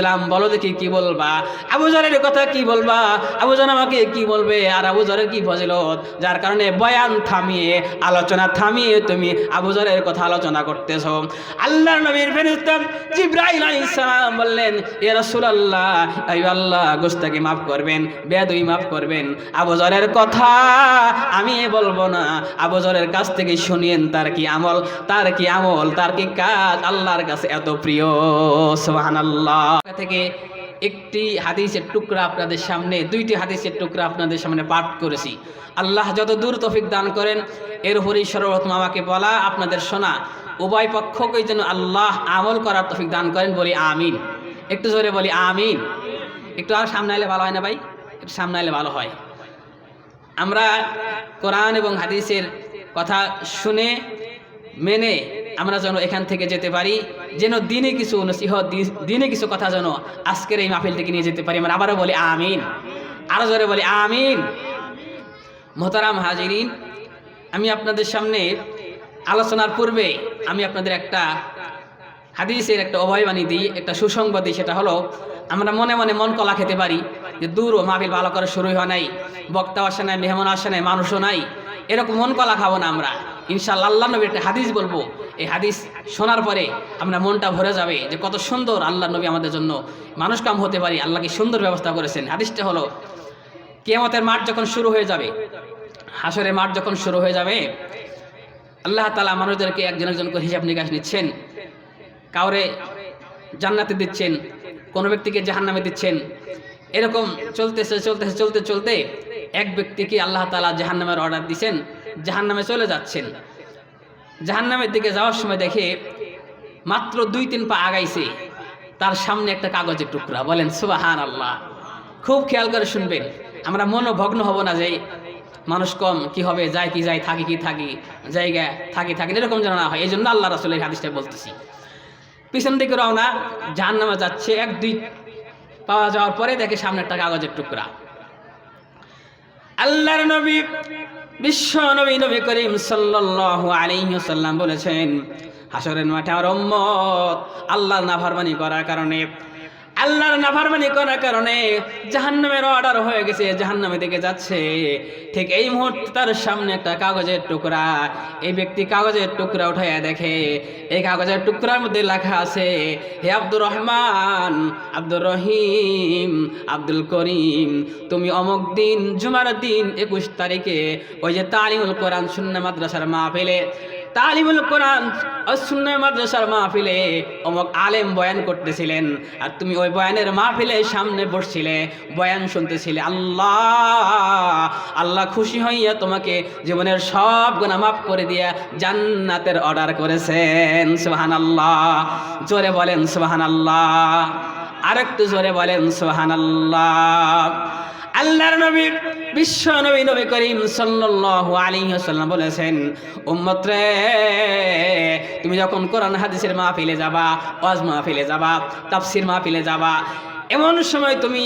বুঝলাম বলো দেখি কি বলবা? আবু জরের কথা কি বলবা? আবু জন আমাকে কি বলবে? আর আবু জরের কি ফজিলত? যার কারণে বয়ান থামিয়ে, আলোচনা থামিয়ে তুমি আবু জরের কথা আলোচনা করতেছ। আল্লাহ নবীর ফেরিস্তা জিব্রাইল আলাইহিস সালাম বললেন, ইয়া রাসূলুল্লাহ আই আল্লাহ গোস্তাকে মাফ করবেন, বেয়াদবি মাফ করবেন। আবু জরের কথা আমি বলব না। আবু জরের কাছ থেকে শুনিয়েন, তার কি আমল, তার কি আমল, তার কি কাজ? আল্লাহর কাছে এত প্রিয়, সুবহানাল্লাহ। থেকে একটি হাদিসের টুকরা আপনাদের সামনে, দুইটি হাদিসের টুকরা আপনাদের সামনে পাঠ করেছি। আল্লাহ যত দূর তফিক দান করেন, এর উপরই সর্বপ্রথম আমাকে বলা, আপনাদের শোনা, উভয় পক্ষকেই যেন আল্লাহ আমল করার তফিক দান করেন, বলি আমিন। একটু জোরে বলি আমিন। একটু আর সামনে এলে ভালো হয় না ভাই? একটু সামনে এলে ভালো হয়। আমরা কোরআন এবং হাদিসের কথা শুনে, মেনে আমরা যেন এখান থেকে যেতে পারি। যেন দিনে কিছু নসিহত দিনে কিছু কথা যেন আজকের এই মাহফিল থেকে নিয়ে যেতে পারি। আমরা আবারও বলি আমিন। আরও জোরে বলি আমিন। মোহতারাম হাজিরিন, আমি আপনাদের সামনে আলোচনার পূর্বে আমি আপনাদের একটা হাদিসের একটা অভয়বাণী দিই, একটা সুসংবাদ দিই, সেটা হলো, আমরা মনে মনে মন কলা খেতে পারি যে দূর ও মাহফিল ভালো করে শুরু হয় নাই বক্তা আসে নাই মেহমান আসে নাই, মানুষও নাই, এরকম মন কলা খাব না আমরা। ইনশাল্লাহ আল্লাহ নবীর একটা হাদিস বলব। এই হাদিস শোনার পরে আমরা মনটা ভরে যাবে যে কত সুন্দর আল্লাহ নবী আমাদের জন্য মানুষ কাম হতে পারি, আল্লাহকে সুন্দর ব্যবস্থা করেছেন। হাদিসটা হলো, কেয়ামতের মাঠ যখন শুরু হয়ে যাবে, হাসরের মাঠ যখন শুরু হয়ে যাবে, আল্লাহ তালা মানুষদেরকে একজন একজন করে হিসাব নিকাশ নিচ্ছেন কাউরে জান্নাতে দিচ্ছেন, কোনো ব্যক্তিকে জাহান্নামে দিচ্ছেন। এরকম চলতেছে চলতেছে, চলতে চলতে এক ব্যক্তিকে আল্লাহ তালা জাহান্নামের অর্ডার দিচ্ছেন জাহান্নামে চলে যাচ্ছেন। জাহান্নামের দিকে যাওয়ার সময় দেখে মাত্র দুই তিন পা আগাইছে। তার সামনে একটা কাগজের টুকরা। বলেন সুবাহান আল্লাহ খুব খেয়াল করে শুনবেন, আমরা মনোভগ্ন হব না যে মানুষ কম, কি হবে, যায় কি যায়, থাকি কি থাকি, জায়গা থাকি থাকি এরকম যেন না হয়। এই জন্য আল্লাহ রাসুলের হাদিসটা বলতেছি। পিছন দিকে রওনা জাহান নামা যাচ্ছে, এক দুই পাওয়া যাওয়ার পরে দেখে সামনে একটা কাগজের টুকরা। আল্লাহর নবী, বিশ্ব নবী নবী করিম সাল্লাল্লাহু আলাইহি ওয়াসাল্লাম বলেছেন হাসরের মাঠে আমার উম্মত আল্লাহর নাফরমানি করার কারণে আল্লাহর নাফরমানি করার কারণে জাহান্নামের অর্ডার হয়ে গেছে জাহান্নামে দিকে যাচ্ছে। ঠিক এই মুহূর্তে তার সামনে একটা কাগজের টুকরা। এই ব্যক্তি কাগজের টুকরা উঠাইয়া দেখে, এই কাগজের টুকরার মধ্যে লেখা আছে, হে আব্দুর রহমান, আব্দুর রহিম, আব্দুল করিম, তুমি অমুক দিন জুমার দিন একুশ তারিখে ওই যে তালিমুল কোরআন শূন্য মাদ্রাসার মাহফিলে তালিমুল কোরআন শূন্য মাদ্রাসার মাহফিলে অমুক আলেম বয়ান করতেছিলেন। আর তুমি ওই বয়ানের মাহফিলে সামনে বসছিলে, বয়ান শুনতেছিলে। আল্লাহ আল্লাহ খুশি হইয়া তোমাকে জীবনের সব গুণা মাফ করে দিয়া জান্নাতের অর্ডার করেছেন। সুবাহান আল্লাহ জোরে বলেন সুবাহান আল্লাহ আরেকটু জোরে বলেন সুবাহান আল্লাহ আল্লাহর নবী, বিশ্ব নবী নবী করিম সাল্লাল্লাহু আলাইহি ওয়াসাল্লাম বলেছেন উম্মত রে তুমি যখন কোরআন হাদিসের মাহফিলে যাবা, ওয়াজ মাহফিলে যাবা, তাফসির মাহফিলে যাবা, এমন সময় তুমি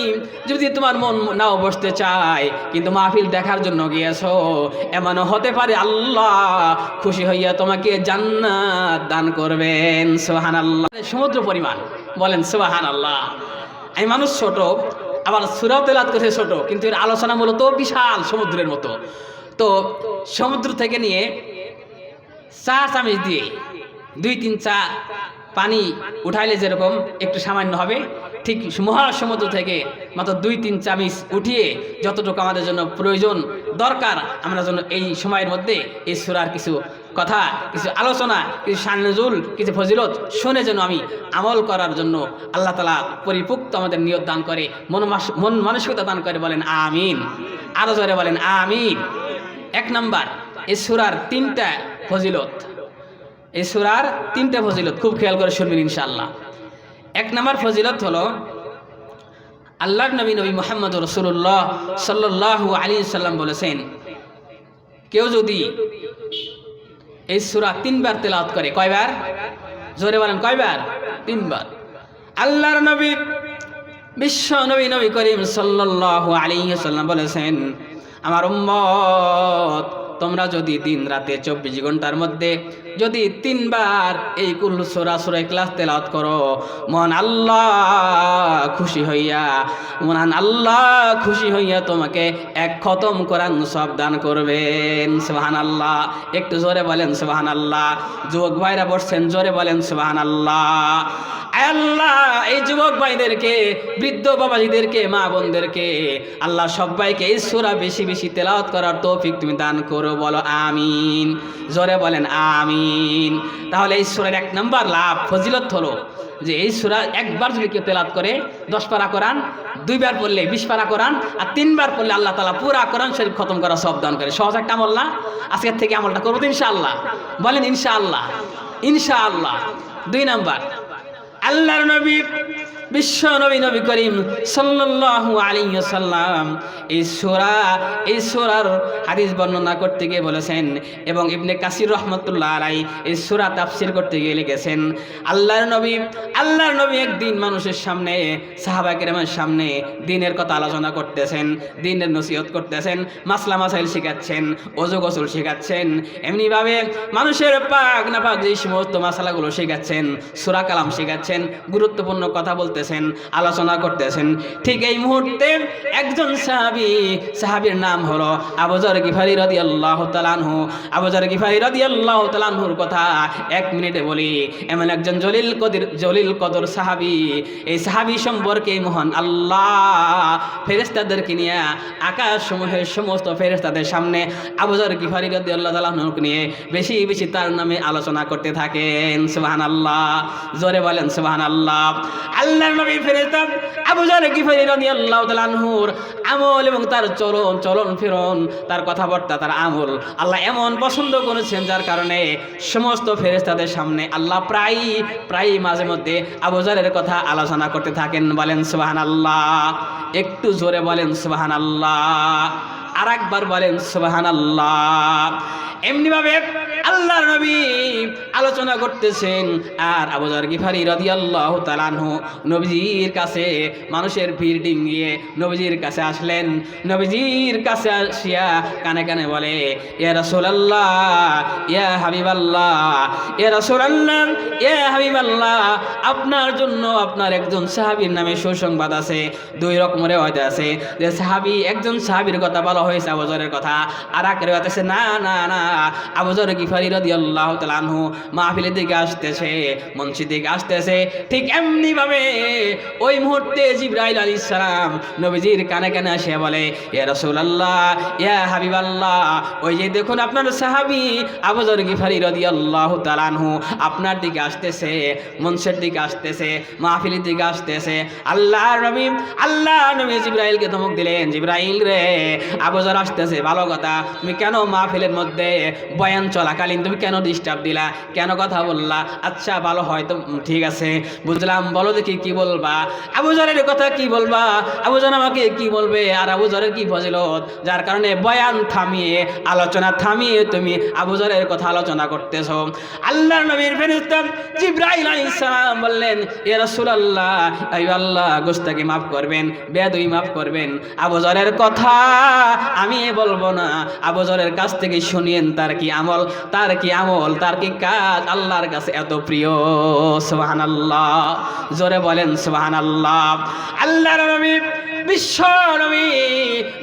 যদি তোমার মন নাও বসতে চায়, কিন্তু মাহফিল দেখার জন্য গিয়েছো, এমনও হতে পারে আল্লাহ খুশি হইয়া তোমাকে জান্নাত দান করবেন। সোহান আল্লাহ সমুদ্র পরিমাণ। বলেন সোহান আল্লাহ আমি মানুষ ছোট আবার সুরাও তেলাত করছে ছোট, কিন্তু এর আলোচনা মূলত বিশাল সমুদ্রের মতো। তো সমুদ্র থেকে নিয়ে চা চামিচ দিয়ে দুই তিন চা পানি উঠাইলে যেরকম একটু সামান্য হবে, ঠিক মহাসমুদ্র থেকে মাত্র দুই তিন চামিচ উঠিয়ে যতটুকু আমাদের জন্য প্রয়োজন দরকার। আমরা যেন এই সময়ের মধ্যে এই সুরার কিছু কথা, কিছু আলোচনা, কিছু সানজুল, কিছু ফজিলত শুনে যেন আমি আমল করার জন্য আল্লাহ তালা পরিপুক্ত আমাদের নিয়ত দান করে, মন মন মানসিকতা দান করে বলেন আমিন। আরও জোরে বলেন আমিন। এক নাম্বার, এই সুরার তিনটা ফজিলত। এই সুরার তিনটা ফজিলত খুব খেয়াল করে শুনবেন ইনশাল্লাহ এক নাম্বার ফজিলত হলো আল্লাহর নবী নবী মোহাম্মদ রসুল্লাহ সাল্লাল্লাহু আলী সাল্লাম বলেছেন, কেউ যদি এই সুরা তিনবার তেলাওয়াত করে, কয়বার? জোরে বলেন, কয়বার? তিনবার। আল্লাহর নবী, বিশ্ব নবী নবী করিম সাল্লাল্লাহু আলাইহি সাল্লাম বলেছেন, আমার উম্মত, তোমরা যদি দিন রাতে চব্বিশ ঘণ্টার মধ্যে যদি তিনবার এই কুল্লু সোরা সোরা ক্লাস তেলাওয়াত করো মন আল্লাহ খুশি হইয়া, মহান আল্লাহ খুশি হইয়া তোমাকে এক খতম কোরআন সব দান করবেন। সুবাহান আল্লাহ একটু জোরে বলেন সুবাহান আল্লাহ যুবক ভাইরা বসছেন, জোরে বলেন সুবাহান আল্লাহ আল্লাহ, এই যুবক ভাইদেরকে, বৃদ্ধ বাবাজিদেরকে, মা বোনদেরকে, আল্লাহ সবাইকে এই সুরা বেশি বেশি তেলাওয়াত করার তৌফিক তুমি দান করো, বলো আমিন। জোরে বলেন আমিন। তাহলে এই সুরার এক নম্বর লাভ, ফজিলত হলো যে এই সুরা একবার যদি কেউ তেলাত করে, দশ পারা করান দুইবার পড়লে বিশ পারা করান আর তিনবার পড়লে আল্লাহ তালা পুরা করান শরীফ খতম করা সব দান করে। সহজ একটা আমল না? আজকের থেকে আমলটা করব তো ইনশাআল্লাহ। বলেন ইনশাআল্লাহ। ইনশাআল্লাহ। দুই নাম্বার। আল্লাহর নবী বিশ্ব নবী নবী করিম আলাইহি সাল্লাম এই সূরা, এই সূরার হাদিস বর্ণনা করতে গিয়ে বলেছেন এবং ইবনে কাসির রহমতুল্লাহ আলাই এই সূরা তাফসীর করতে গিয়ে লিখেছেন, আল্লাহর নবী আল্লাহর নবী একদিন মানুষের সামনে, সাহাবা কেরামের সামনে দিনের কথা আলোচনা করতেছেন, দিনের নসিহত করতেছেন, মাসলা মাসাইল শেখাচ্ছেন ওজু গোসল শেখাচ্ছেন, এমনিভাবে মানুষের পাক না পাক যে সমস্ত মশালাগুলো শেখাচ্ছেন, সুরা কালাম শেখাচ্ছেন, গুরুত্বপূর্ণ কথা বলতেছেন আলোচনা করতেছেন। ঠিক এই মুহূর্তে একজন সাহাবি, সাহাবির নাম হলো আবুজর গিফারি রদি আল্লাহ তালানহু আবুজর গিফারি রদি আল্লাহ তালানহুর কথা এক মিনিটে বলি। এমন একজন জলিল কদির, জলিল কদর সাহাবি। এই সাহাবি সম্পর্কে মহান আল্লাহ ফেরেস্তাদেরকে নিয়ে আকাশ সমূহের সমস্ত ফেরেস্তাদের সামনে আবুজর গিফারি রদি আল্লাহ তালাহনুকে নিয়ে বেশি বেশি তার নামে আলোচনা করতে থাকেন। সুবাহান আল্লাহ জোরে বলেন সুবাহান আল্লাহ আল্লাহ নবী ফেরেস্তা আবুজর গিফারি রদি আল্লাহ তালাহুর আমল এবং তার চলন চলন ফিরন, তার কথাবার্তা, তার আমল আল্লাহ এমন পছন্দ করেছেন যার কারণে সমস্ত ফেরেস্তাদের সামনে আল্লাহ প্রায় প্রায় মাঝে মধ্যে আবুজারের কথা আলোচনা করতে থাকেন। বলেন সুবাহান আল্লাহ একটু জোরে বলেন সুবাহান আল্লাহ আর একবার বলেন সুবাহান আল্লাহ এমনিভাবে আল্লাহর নবী আলোচনা করতেছেন। আর আবুজার গিফারি রদি আল্লাহ তালানহু নবীজির কাছে মানুষের ভিড় ডিঙ্গিয়ে নবীজির কাছে আসলেন। নবীজির কাছে আসিয়া কানে কানে বলে ইয়া রাসূলুল্লাহ ইয়া হাবিবাল্লাহ ইয়া রাসূলুল্লাহ ইয়া হাবিবাল্লাহ, আপনার জন্য আপনার একজন সাহাবীর নামে সুসংবাদ আছে, দুই রকমের রেওয়ায়ত আছে। যে সাহাবী একজন সাহাবীর কথা বলা হয়েছে আবুজরের কথা, আর এক রেওয়ায়ত না না না আবুজর গিফারি মাহফিলের দিকে আসতেছে, মঞ্চের দিকে আসতেছে, ঠিক ওই মুহূর্তে জিব্রাইল সালাম নবীজির কানে কানে বলে, ইয়া ইয়া ওই যে দেখুন আপনার আবুজর গিফারি আপনার দিকে আসতেছে, মঞ্চের দিকে আসতেছে, মাহফিলের দিকে আসতেছে আল্লাহ নবী আল্লাহ নবী জিব্রাইলকে ধমক দিলেন, জিব্রাইল রে, আবুজর আসতেছে, ভালো কথা, তুমি কেন মাহফিলের মধ্যে বয়ান চলাকালীন তুমি কেন ডিস্টার্ব দিলা? কেন কথা বললা? আচ্ছা ভালো হয় তো ঠিক আছে। বুঝলাম, বলো দেখি কি বলবা। আবুজরের কথা কি বলবা? আবুজর আমাকে কি বলবে? আর আবুজরের কি ফজিলত? যার কারণে বয়ান থামিয়ে, আলোচনা থামিয়ে তুমি আবুজরের কথা আলোচনা করতেছো। আল্লাহ নবীর ফেরেশতা জিব্রাইল আলাইহিস সালাম বললেন, ইয়া রাসূলুল্লাহ আই আল্লাহ গোস্তাকে মাফ করবেন, বেয়াদবি মাফ করবেন। আবুজরের কথা আমি বলব না। আবুজরের কাছ থেকে শুনিয়েন তার কি আমল, তার কি আমল, তার কি কাজ আল্লাহর কাছে এত প্রিয়? সোহান আল্লাহ জোরে বলেন, সুবহানাল্লাহ। আল্লাহর নবী বিশ্ব নবী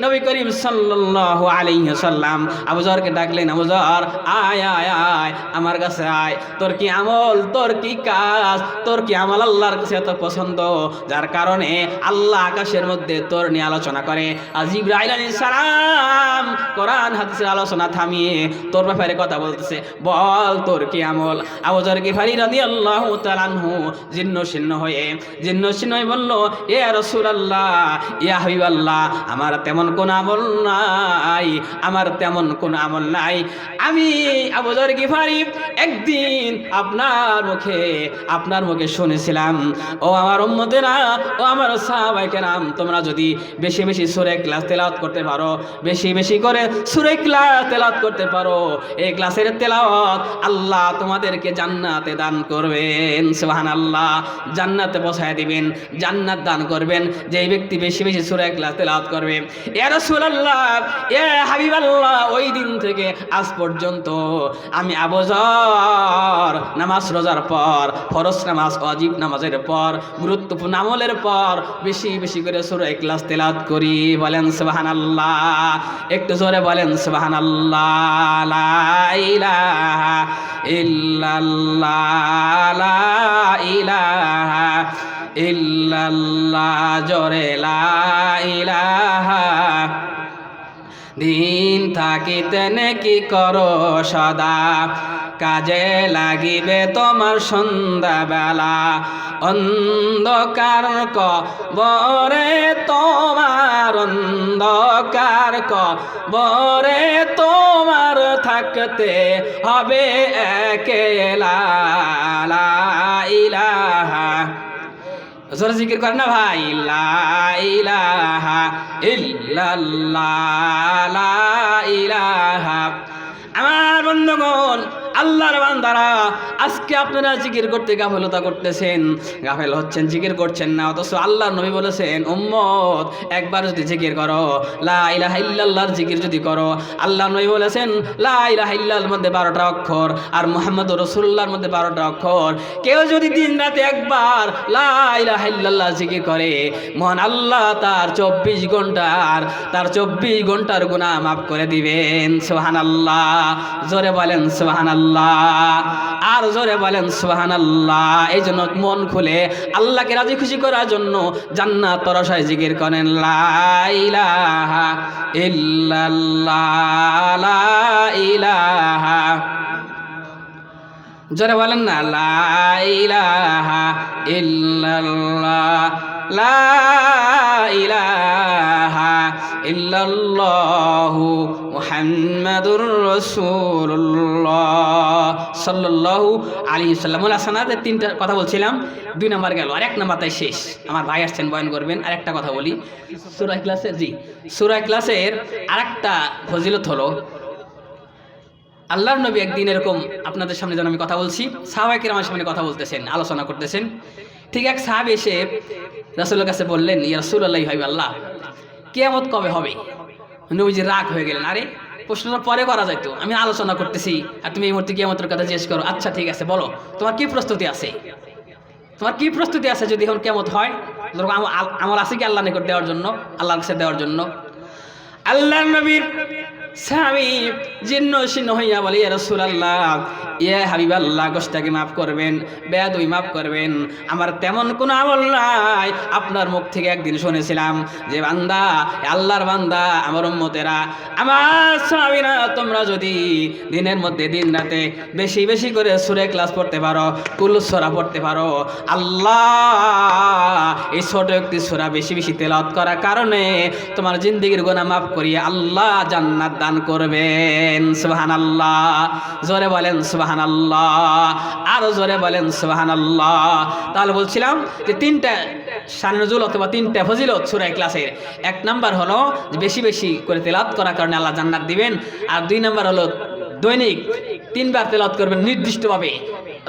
নবী করিম সাল্লাল্লাহু আলাইহি সাল্লাম আবুজরকে ডাকলেন আবুজর আয় আয় আয়, আমার কাছে আয়। তোর কি আমল? তোর কি কাজ? তোর কি আমল আল্লাহর কাছে এত পছন্দ? যার কারণে আল্লাহ আকাশের মধ্যে তোর নিয়ে আলোচনা করে। আর জিব্রাইল আলাইহিস সালাম কোরআন, হাদিসের আলোচনা থামিয়ে তোর ব্যাপারে কথা বলতেছে। বল, তোর কি আমল? আবুজর গিফারি রাদিয়াল্লাহু তাআলা আনহু জিন্ন শীর্ণ হয়ে জিন্ন শীর্ণ হয়ে বলল, এ রাসূলুল্লাহ ইয়া হাবিবাল্লাহ, আমার তেমন কোন আমল নাই, আমার তেমন কোন আমল নাই। আমি আবুজর গিফারি একদিন আপনার মুখে আপনার মুখে শুনেছিলাম, ও আমার উম্মতেরা, ও আমার সাহাবাইকে নাম তোমরা যদি বেশি বেশি সুরে ক্লাস তেলাওয়াত করতে পারো, বেশি বেশি করে সুরে ক্লাস তেলাওয়াত করতে পারো, এই ক্লাসের তেলাওয়াত আল্লাহ তোমাদেরকে জান্নাতে দান করবেন, সুবহানাল্লাহ। জান্নাতে বসায় দিবেন, জান্নাত দান করবেন। যেই ব্যক্তি বেশি বেশি বেশি সুরা ক্লাস তেলাওয়াত করবে। এ রাসূলুল্লাহ এ হাবিবাল্লাহ, ওই দিন থেকে আজ পর্যন্ত আমি আবজর নামাজ রোজার পর, ফরজ নামাজ অজিব নামাজের পর, গুরুত্বপূর্ণ আমলের পর বেশি বেশি করে সুরা ক্লাস তেলাওয়াত করি। বলেন সুবহানাল্লাহ, একটু জোরে বলেন সুবহানাল্লাহ, লা ইলাহা ইল্লাল্লাহ, লা ইলাহা ইল্লাল্লাহ, জোরে ইলাহা। দিন থাকিতে কি করো সদা। কাজে লাগিবে তোমার সন্ধ্যাবেলা। অন্ধকার ক বরে তোমার অন্ধকার ক বরে তোমার থাকতে হবে একেলা ইলাহা। জোরে জিকির করে না ভাই। আমার বন্ধুগণ আল্লাহর বান্দারা, আজকে আপনারা জিকির করতে গাফলতা করতেছেন। গাফেল হচ্ছেন, জিকির করছেন না, অথচ আল্লাহ নবী বলেছেন, উম্মত, একবার যদি জিকির করো, লা ইলাহা ইল্লাল্লাহর জিকির যদি করো আল্লাহ নবী বলেছেন, লা ইলাহা মধ্যে বারোটা অক্ষর আর মোহাম্মদ রসুল্লাহর মধ্যে বারোটা অক্ষর। কেউ যদি দিন রাতে একবার লা ইলাহা ইল্লাল্লাহ জিকির করে, মহান আল্লাহ তার চব্বিশ ঘণ্টার, তার চব্বিশ ঘণ্টার গুনাহ মাফ করে দিবেন। সোহান আল্লাহ জোরে বলেন সোহান আর জোরে বলেন সোহান আল্লাহ এই জন্য মন খুলে আল্লাহকে রাজি খুশি করার জন্য জান্নাত তরসায় জিকির করেন জোরে বলেন না, লা ইলাহা ইল্লাল্লাহ, লা মুহাম্মাদুর রাসূলুল্লাহ সাল্লাল্লাহু আলাইহি সাল্লাম ওলা সানাতে তিনটা কথা বলছিলাম, দুই নাম্বার গেল আর এক নাম্বার তাই শেষ। আমার ভাই আসছেন, বয়ন করবেন আর একটা কথা বলি। সূরা ক্লাসের জি, সূরা ক্লাসের আরেকটা ফজিলত হলো, আল্লাহর নবী একদিন এরকম আপনাদের সামনে যেন আমি কথা বলছি সাহাবাহিকের আমার সামনে কথা বলতেছেন, আলোচনা করতেছেন। ঠিক এক সাহাব এসে রাসুলের কাছে বললেন, ইয়া আল্লাহ ভাই আল্লাহ, কেয়ামত কবে হবে? নবীজি রাগ হয়ে গেলেন। আরে, প্রশ্নটা পরে করা যাইতো। আমি আলোচনা করতেছি আর তুমি এই মুহূর্তে কেয়ামতের কথা জিজ্ঞেস করো। আচ্ছা ঠিক আছে, বলো। তোমার কি প্রস্তুতি আছে? তোমার কি প্রস্তুতি আছে যদি এখন কেমত হয়? আমার আছে কি আল্লাহ নিকট দেওয়ার জন্য? আল্লাহর কাছে দেওয়ার জন্য। আল্লাহ নবীর স্বামী জীর্ণ শীর্ণ হইয়া বলে রাসূলুল্লাহ, ইয়া হাবিবাল্লাহ, গোষ্ঠটাকে মাফ করবেন বেয়াদুই মাফ করবেন। আমার তেমন কোনো আমল নাই। আপনার মুখ থেকে একদিন শুনেছিলাম যে বান্দা আল্লাহর বান্দা, আমার উম্মতেরা, আমার স্বামীরা, তোমরা যদি দিনের মধ্যে, দিন রাতে বেশি বেশি করে সুরে ক্লাস পড়তে পারো কুলুসরা পড়তে পারো, আল্লাহ, এই ছোট একটি সুরা বেশি বেশি তেলাওয়াত করার কারণে তোমার জিন্দিগির গোনা মাফ করিয়ে আল্লাহ জান্নাত দান করবেন সুবাহান আল্লাহ জোরে বলেন সুবাহান আল্লাহ আরও জোরে বলেন সুবাহান আল্লাহ তাহলে বলছিলাম যে তিনটা সানজুল অথবা তিনটা ফজিলত সুরাই ক্লাসের এক নাম্বার হলো বেশি বেশি করে তেলাত করার কারণে আল্লাহ জান্নাত দিবেন। আর দুই নাম্বার হলো দৈনিক তিনবার তেলাত করবেন নির্দিষ্টভাবে।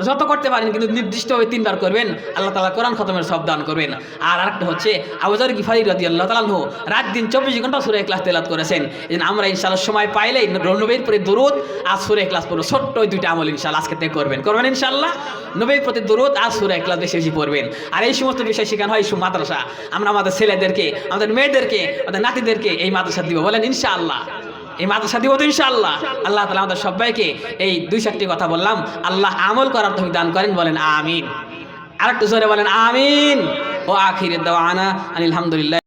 যত করতে পারেন, কিন্তু নির্দিষ্টভাবে তিনবার করবেন, আল্লাহ তালা কোরআন খতমের সব দান করবেন। আর আরেকটা হচ্ছে আবুজার গিফারি রাদি আল্লাহ তালাহ রাত দিন চব্বিশ ঘণ্টা সুরে ক্লাস তেলাত করেছেন। জন্য আমরা ইনশাল্লাহ সময় পাইলেই নবীর প্রতি দরুদ আর সুরে ক্লাস পড়ব। ছোট্ট ওই দুইটা আমল ইনশাল্লাহ আজকে থেকে করবেন। করবেন ইনশাল্লাহ নবীর প্রতি দরুদ আর সুরে ক্লাস বেশি বেশি পড়বেন। আর এই সমস্ত বিষয় শেখানো হয় মাদ্রাসা। আমরা আমাদের ছেলেদেরকে, আমাদের মেয়েদেরকে, আমাদের নাতিদেরকে এই মাদ্রাসা দিব। বলেন ইনশাআল্লাহ। এই মাদ্রাসা দিব তো ইনশাআল্লাহ। আল্লাহ তালা আমাদের সবাইকে এই দুই চারটি কথা বললাম। আল্লাহ আমল করার তুমি দান করেন, বলেন আমিন। আরেকটু জোরে বলেন আমিন। ও আখির দাওয়ানা আলহামদুলিল্লাহ